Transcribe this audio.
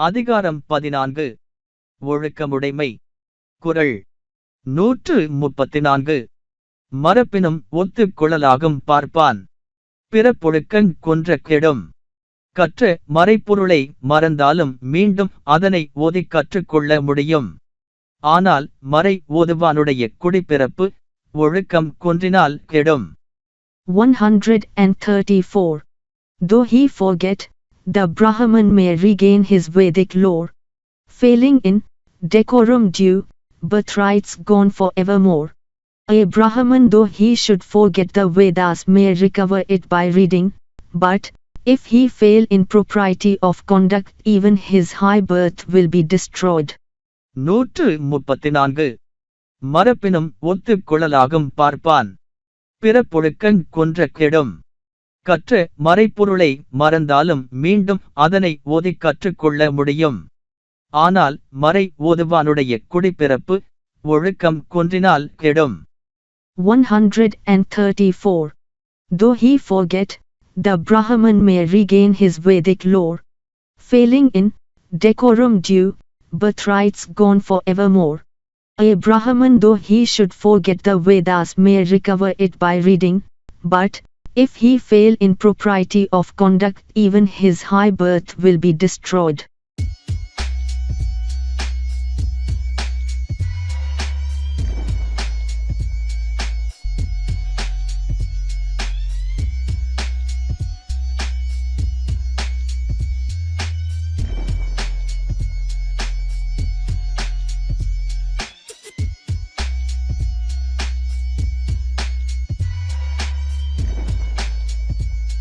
அதிகாரம் பதினான்கு. ஒழுக்கமுடைமை. குரல். நூற்று முப்பத்தி நான்கு மரப்பினும் ஒத்து கொள்ளலாகும் பார்ப்பான். பிறப்பொழுக்கங் கொன்ற கெடும். கற்ற மறைப்பொருளை மறந்தாலும் மீண்டும் அதனை ஓதி கற்றுக்கொள்ள முடியும். ஆனால் மறை ஓதுவானுடைய குடிப்பிறப்பு ஒழுக்கம் குன்றினால் கெடும். 134. Though he forget, the Brahman may regain his Vedic lore. Failing in decorum due, birthrights gone for evermore. A Brahman, though he should forget the Vedas, may recover it by reading, but if he fail in propriety of conduct, even his high birth will be destroyed. நூற்று முப்பத்தி நான்கு மரப்பினும் ஒத்துக் கொள்ளலாகும் பார்ப்பான் பிறப்பொழுக்கங் கொன்ற கெடும் கற்ற மறைப்பொருளை மறந்தாலும் மீண்டும் அதனை ஓதிக் கற்றுக்கொள்ள முடியும் ஆனால் மறை ஓதுவானுடைய குடிப்பிறப்பு ஒழுக்கம் குன்றினால் கெடும் 134. Though he forget, the Brahman may regain his Vedic lore. Failing in decorum due, birthrights gone for evermore. A Brahman, though he should forget the Vedas, may recover it by reading, but if he fail in propriety of conduct, even his high birth will be destroyed.